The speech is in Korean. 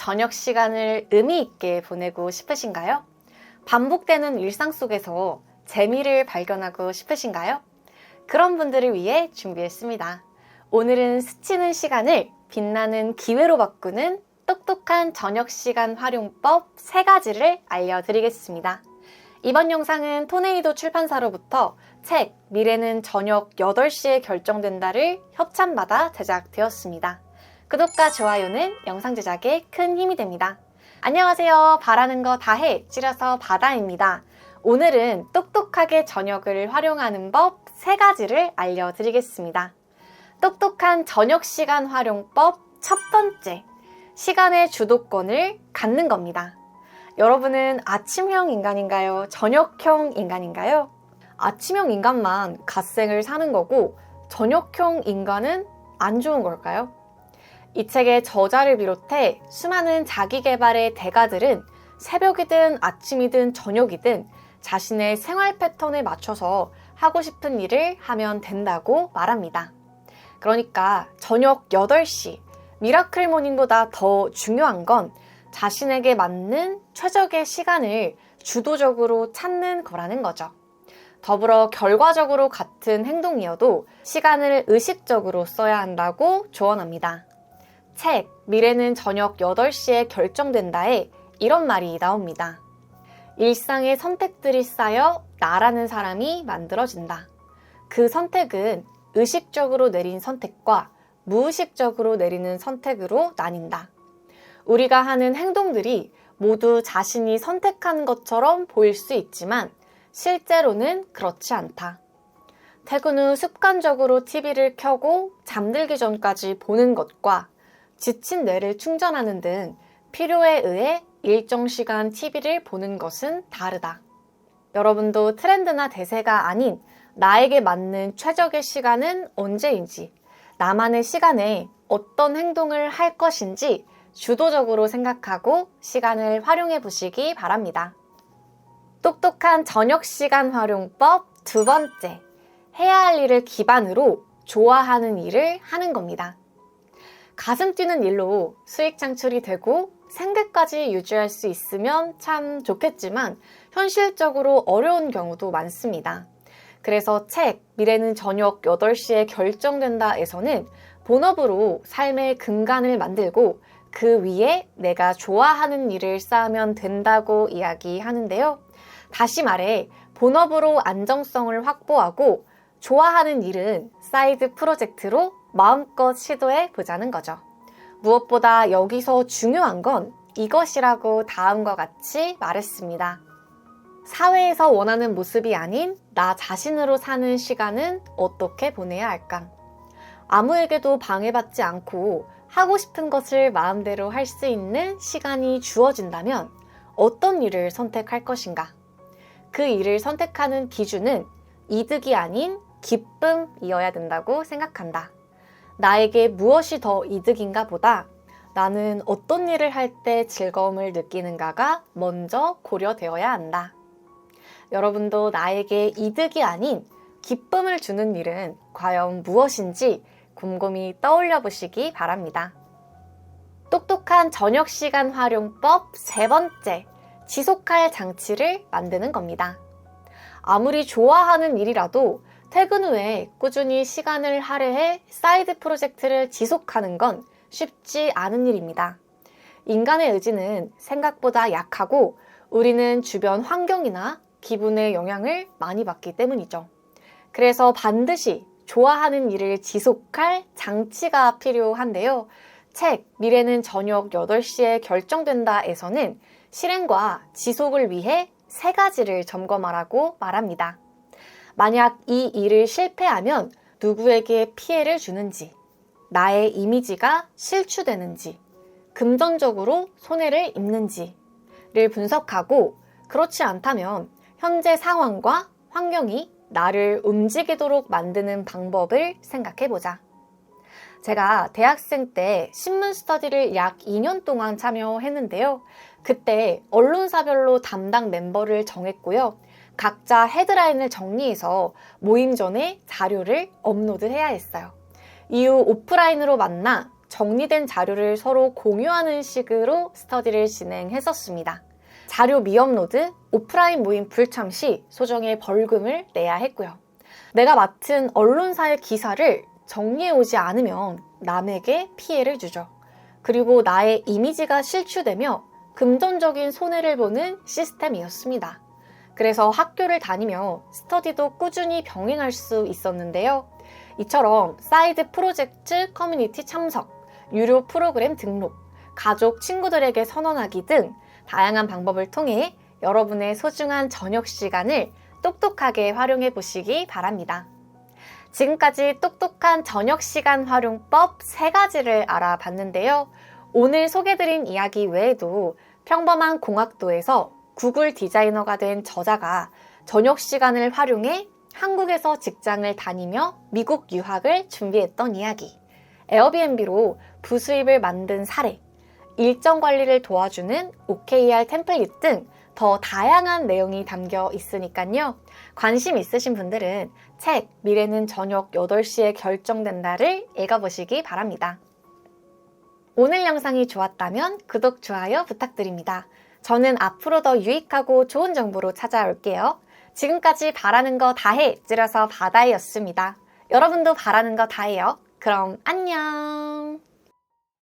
저녁 시간을 의미 있게 보내고 싶으신가요? 반복되는 일상 속에서 재미를 발견하고 싶으신가요? 그런 분들을 위해 준비했습니다. 오늘은 스치는 시간을 빛나는 기회로 바꾸는 똑똑한 저녁 시간 활용법 3가지를 알려드리겠습니다. 이번 영상은 토네이도 출판사로부터 책 미래는 저녁 8시에 결정된다를 협찬받아 제작되었습니다. 구독과 좋아요는 영상 제작에 큰 힘이 됩니다. 안녕하세요. 바라는 거 다 해. 줄여서 바다입니다. 오늘은 똑똑하게 저녁을 활용하는 법 3가지를 알려드리겠습니다. 똑똑한 저녁 시간 활용법 첫 번째. 시간의 주도권을 갖는 겁니다. 여러분은 아침형 인간인가요? 저녁형 인간인가요? 아침형 인간만 갓생을 사는 거고 저녁형 인간은 안 좋은 걸까요? 이 책의 저자를 비롯해 수많은 자기 개발의 대가들은 새벽이든 아침이든 저녁이든 자신의 생활 패턴에 맞춰서 하고 싶은 일을 하면 된다고 말합니다. 그러니까 저녁 8시 미라클 모닝보다 더 중요한 건 자신에게 맞는 최적의 시간을 주도적으로 찾는 거라는 거죠. 더불어 결과적으로 같은 행동이어도 시간을 의식적으로 써야 한다고 조언합니다. 책 미래는 저녁 8시에 결정된다에 이런 말이 나옵니다. 일상의 선택들이 쌓여 나라는 사람이 만들어진다. 그 선택은 의식적으로 내린 선택과 무의식적으로 내리는 선택으로 나뉜다. 우리가 하는 행동들이 모두 자신이 선택한 것처럼 보일 수 있지만 실제로는 그렇지 않다. 퇴근 후 습관적으로 TV를 켜고 잠들기 전까지 보는 것과 지친 뇌를 충전하는 등 필요에 의해 일정 시간 TV를 보는 것은 다르다. 여러분도 트렌드나 대세가 아닌 나에게 맞는 최적의 시간은 언제인지, 나만의 시간에 어떤 행동을 할 것인지 주도적으로 생각하고 시간을 활용해 보시기 바랍니다. 똑똑한 저녁 시간 활용법 두 번째. 해야 할 일을 기반으로 좋아하는 일을 하는 겁니다. 가슴 뛰는 일로 수익 창출이 되고 생계까지 유지할 수 있으면 참 좋겠지만 현실적으로 어려운 경우도 많습니다. 그래서 책 미래는 저녁 8시에 결정된다에서는 본업으로 삶의 근간을 만들고 그 위에 내가 좋아하는 일을 쌓으면 된다고 이야기하는데요. 다시 말해 본업으로 안정성을 확보하고 좋아하는 일은 사이드 프로젝트로 마음껏 시도해 보자는 거죠. 무엇보다 여기서 중요한 건 이것이라고 다음과 같이 말했습니다. 사회에서 원하는 모습이 아닌 나 자신으로 사는 시간은 어떻게 보내야 할까? 아무에게도 방해받지 않고 하고 싶은 것을 마음대로 할 수 있는 시간이 주어진다면 어떤 일을 선택할 것인가? 그 일을 선택하는 기준은 이득이 아닌 기쁨이어야 된다고 생각한다. 나에게 무엇이 더 이득인가 보다 나는 어떤 일을 할 때 즐거움을 느끼는가가 먼저 고려되어야 한다. 여러분도 나에게 이득이 아닌 기쁨을 주는 일은 과연 무엇인지 곰곰이 떠올려 보시기 바랍니다. 똑똑한 저녁 시간 활용법 세 번째, 지속할 장치를 만드는 겁니다. 아무리 좋아하는 일이라도 퇴근 후에 꾸준히 시간을 할애해 사이드 프로젝트를 지속하는 건 쉽지 않은 일입니다. 인간의 의지는 생각보다 약하고 우리는 주변 환경이나 기분의 영향을 많이 받기 때문이죠. 그래서 반드시 좋아하는 일을 지속할 장치가 필요한데요. 책 미래는 저녁 8시에 결정된다에서는 실행과 지속을 위해 세 가지를 점검하라고 말합니다. 만약 이 일을 실패하면 누구에게 피해를 주는지, 나의 이미지가 실추되는지, 금전적으로 손해를 입는지를 분석하고 그렇지 않다면 현재 상황과 환경이 나를 움직이도록 만드는 방법을 생각해 보자. 제가 대학생 때 신문 스터디를 약 2년 동안 참여했는데요. 그때 언론사별로 담당 멤버를 정했고요. 각자 헤드라인을 정리해서 모임 전에 자료를 업로드해야 했어요. 이후 오프라인으로 만나 정리된 자료를 서로 공유하는 식으로 스터디를 진행했었습니다. 자료 미업로드, 오프라인 모임 불참 시 소정의 벌금을 내야 했고요. 내가 맡은 언론사의 기사를 정리해 오지 않으면 남에게 피해를 주죠. 그리고 나의 이미지가 실추되며 금전적인 손해를 보는 시스템이었습니다. 그래서 학교를 다니며 스터디도 꾸준히 병행할 수 있었는데요. 이처럼 사이드 프로젝트 커뮤니티 참석, 유료 프로그램 등록, 가족, 친구들에게 선언하기 등 다양한 방법을 통해 여러분의 소중한 저녁 시간을 똑똑하게 활용해 보시기 바랍니다. 지금까지 똑똑한 저녁 시간 활용법 세 가지를 알아봤는데요. 오늘 소개드린 이야기 외에도 평범한 공학도에서 구글 디자이너가 된 저자가 저녁 시간을 활용해 한국에서 직장을 다니며 미국 유학을 준비했던 이야기, 에어비앤비로 부수입을 만든 사례, 일정 관리를 도와주는 OKR 템플릿 등 더 다양한 내용이 담겨 있으니까요. 관심 있으신 분들은 책 미래는 저녁 8시에 결정된다를 읽어보시기 바랍니다. 오늘 영상이 좋았다면 구독, 좋아요 부탁드립니다. 저는 앞으로 더 유익하고 좋은 정보로 찾아올게요. 지금까지 바라는 거 다해 줄여서 바다이였습니다. 여러분도 바라는 거 다 해요. 그럼 안녕!